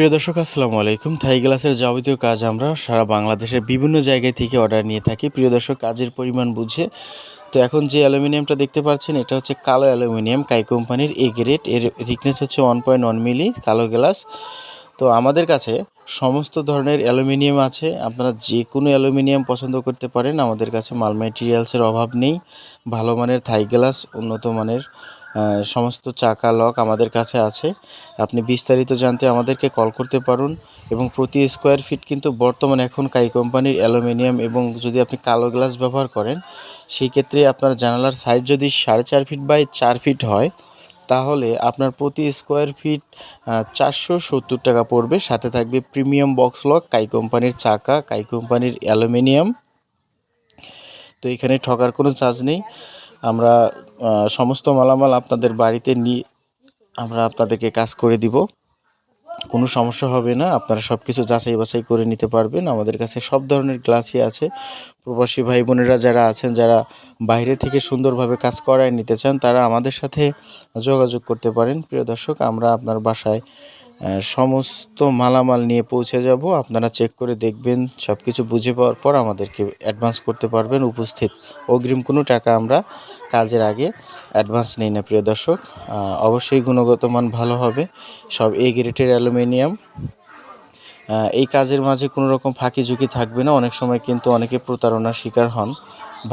প্রিয় দর্শক, আসসালামু আলাইকুম। থাই গ্লাসের যাবতীয় কাজ আমরা সারা বাংলাদেশের বিভিন্ন জায়গায় থেকে অর্ডার নিয়ে থাকি। প্রিয় দর্শক, কাজের পরিমাণ বুঝে। তো এখন যে অ্যালুমিনিয়ামটা দেখতে পাচ্ছেন, এটা হচ্ছে কালো অ্যালুমিনিয়াম, কাই কোম্পানির এ গ্রেড এর থিকনেস হচ্ছে ওয়ান পয়েন্ট ওয়ান মিলি কালো গ্লাস তো আমাদের কাছে সমস্ত ধরনের অ্যালুমিনিয়াম আছে। আপনারা যে কোনো অ্যালুমিনিয়াম পছন্দ করতে পারেন। আমাদের কাছে মাল ম্যাটেরিয়ালসের অভাব নেই। ভালো মানের থাই গ্লাস, উন্নত মানের সমস্ত চাকা লক আমাদের কাছে আছে। আপনি বিস্তারিত জানতে আমাদেরকে কল করতে পারুন এবং প্রতি স্কোয়ার ফিট কিন্তু বর্তমানে এখন কাই কোম্পানির অ্যালুমিনিয়াম এবং যদি আপনি কালো গ্লাস ব্যবহার করেন, সেই ক্ষেত্রে আপনার জানালার সাইজ যদি সাড়ে চার ফিট বাই চার ফিট হয় তাহলে আপনার প্রতি স্কোয়ার ফিট চারশো সত্তর টাকা পড়বে। সাথে থাকবে প্রিমিয়াম বক্স লক কাই কোম্পানির চাকা, কাই কোম্পানির অ্যালুমিনিয়াম। তো এখানে ঠকার কোনো চার্জ নেই। আমরা সমস্ত মালামাল আপনাদের বাড়িতে নিয়ে আমরা আপনাদেরকে কাজ করে দিব। কোনো সমস্যা হবে না। আপনারা সব কিছু যাচাই বাছাই করে নিতে পারবেন। আমাদের কাছে সব ধরনের গ্লাসই আছে। প্রবাসী ভাই বোনেরা যারা আছেন, যারা বাইরে থেকে সুন্দরভাবে কাজ করায় নিতে চান, তারা আমাদের সাথে যোগাযোগ করতে পারেন। প্রিয় দর্শক, আমরা আপনার বাসায় সমস্ত মালামাল নিয়ে পৌঁছে যাব। আপনারা চেক করে দেখবেন সব কিছু বুঝে পাওয়ার পর আমাদেরকে অ্যাডভান্স করতে পারবেন। উপস্থিত অগ্রিম কোনো টাকা আমরা কাজের আগে অ্যাডভান্স নেই না, প্রিয় দর্শক। অবশ্যই গুণগত মান ভালো হবে। সব এ গ্রেটের অ্যালুমিনিয়াম। এই কাজের মাঝে কোনো রকম ফাঁকি ঝুঁকি থাকবে না। অনেক সময় কিন্তু অনেকে প্রতারণার শিকার হন।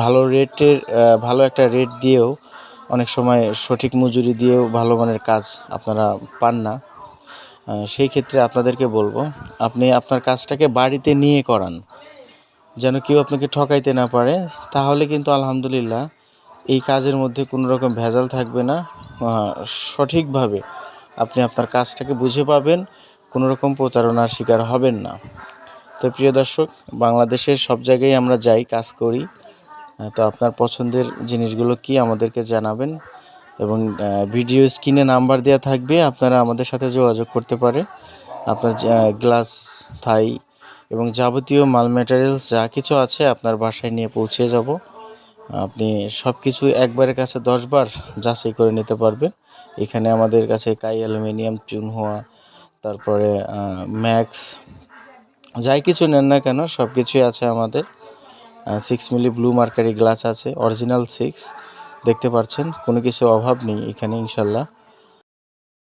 ভালো রেটের ভালো একটা রেট দিয়েও অনেক সময় সঠিক মজুরি দিয়েও ভালো মানের কাজ আপনারা পান না। সেই ক্ষেত্রে আপনাদেরকে বলব, আপনি আপনার কাজটাকে বাড়িতে নিয়ে করান। যেন কেউ আপনাকে ঠকাইতে না পারে, তাহলে কিন্তু আলহামদুলিল্লাহ এই কাজের মধ্যে কোনো রকম ভেজাল থাকবে না। সঠিকভাবে আপনি আপনার কাজটাকে বুঝে পাবেন, কোনো রকম প্রতারণার শিকার হবেন না। তো প্রিয় দর্শক, বাংলাদেশের সব জায়গায় আমরা যাই, কাজ করি তো আপনার পছন্দের জিনিসগুলো কি আমাদেরকে জানাবেন? এবং ভিডিও স্ক্রিনে নাম্বার দেওয়া থাকবে, আপনারা আমাদের সাথে যোগাযোগ করতে পারে। আপনার গ্লাস থাই এবং যাবতীয় মাল ম্যাটেরিয়ালস যা কিছু আছে আপনার বাসায় নিয়ে পৌঁছে যাব। আপনি সব কিছু একবারের কাছে দশবার যাচাই করে নিতে পারবেন। এখানে আমাদের কাছে কাই অ্যালুমিনিয়াম চুনহোয়া তারপরে ম্যাক্স, যাই কিছু নেন না কেন সব কিছুই আছে আমাদের। Six milli blue mercury glass আছে অরিজিনাল সিক্স দেখতে পারছেন কোনো কিছুর অভাব নেই এখানে ইনশাল্লাহ।